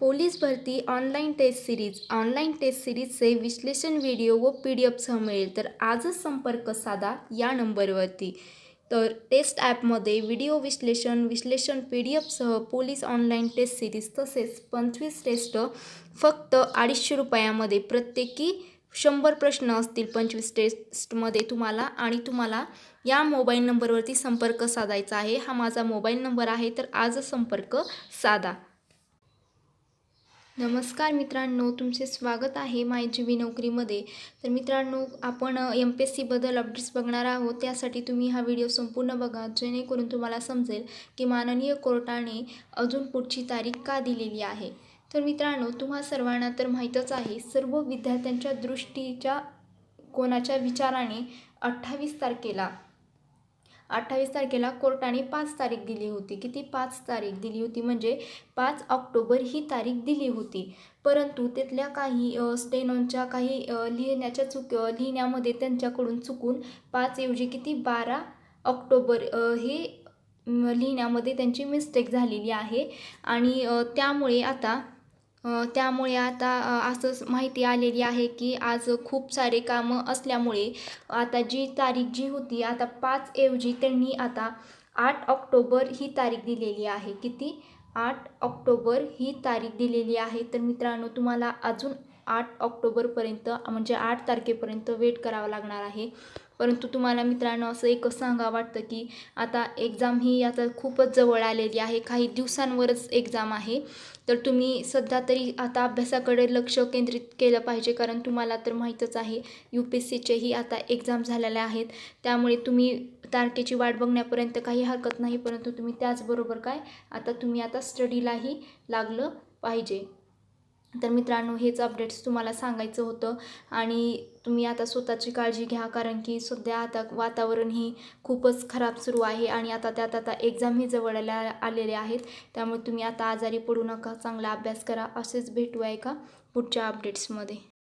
Police भरती online test series. Online test सिरीजचे विश्लेषण video व पी डी एफसह मिळेल. तर आजच संपर्क साधा या नंबरवरती. तर टेस्ट ॲपमध्ये व्हिडिओ विश्लेषण विश्लेषण पी डी एफसह पोलीस ऑनलाईन टेस्ट सिरीज तसेच पंचवीस टेस्ट फक्त अडीचशे रुपयामध्ये प्रत्येकी शंभर प्रश्न असतील पंचवीस टेस्टमध्ये तुम्हाला आणि तुम्हाला या मोबाईल नंबरवरती संपर्क साधायचा आहे. हा माझा मोबाईल नंबर आहे. तर आजच संपर्क साधा. नमस्कार मित्रांनो तुमचे स्वागत आहे माय जी बी नोकरीमध्ये. तर मित्रांनो आपण एम पी एस सीबद्दल अपडेट्स बघणार आहोत. त्यासाठी तुम्ही हा व्हिडिओ संपूर्ण बघा जेणेकरून तुम्हाला समजेल की माननीय कोर्टाने अजून पुढची तारीख का दिलेली आहे. तर मित्रांनो तुम्हा सर्वांना तर माहीतच आहे सर्व विद्यार्थ्यांच्या दृष्टीच्या कोणाच्या विचाराने अठ्ठावीस तारखेला अठ्ठावीस तारखेला कोर्टाने पाच तारीख दिली होती. किती? पाच तारीख दिली होती. म्हणजे पाच ऑक्टोबर ही तारीख दिली होती. परंतु तिथल्या काही स्टेनॉनच्या काही लिहिण्याच्या चुक लिहिण्यामध्ये त्यांच्याकडून चुकून पाचऐवजी किती? बारा ऑक्टोबर हे लिहिण्यामध्ये त्यांची मिस्टेक झालेली आहे. आणि त्यामुळे आता त्यामुळे आता असंच असं माहिती आलेली आहे की आज खूप सारे कामं असल्यामुळे आता जी तारीख जी होती आता पाच ऐवजी त्यांनी आता आठ ऑक्टोबर ही तारीख दिलेली आहे. किती? आठ ऑक्टोबर ही तारीख दिलेली आहे. तर मित्रांनो तुम्हाला अजून आठ ऑक्टोबरपर्यंत म्हणजे आठ तारखेपर्यंत वेट करावं लागणार आहे. परंतु तुम्हाला मित्रांनो असं एक सांगा वाटतं की आता एक्झाम ही आता खूपच जवळ आलेली आहे. काही दिवसांवरच एक्झाम आहे. तर तुम्ही सध्या तरी आता अभ्यासाकडे लक्ष केंद्रित केलं पाहिजे कारण तुम्हाला तर माहीतच आहे यू पी एस सीचेही आता एक्झाम झालेल्या आहेत. त्यामुळे तुम्ही तारखेची वाट बघण्यापर्यंत काही हरकत नाही परंतु तुम्ही त्याचबरोबर काय आता तुम्ही आता स्टडीलाही लागलं पाहिजे. तर मित्रांनो हेच अपडेट्स तुम्हाला सांगायचं होतं. आणि तुम्ही आता स्वतःची काळजी घ्या कारण की सध्या आता वातावरण ही खूपच खराब सुरू आहे आणि आता त्यात आता एक्झामही जवळ आल्या आलेले आहेत. त्यामुळे तुम्ही आता आजारी पडू नका चांगला अभ्यास करा. असेच भेटू आहे का पुढच्या अपडेट्समध्ये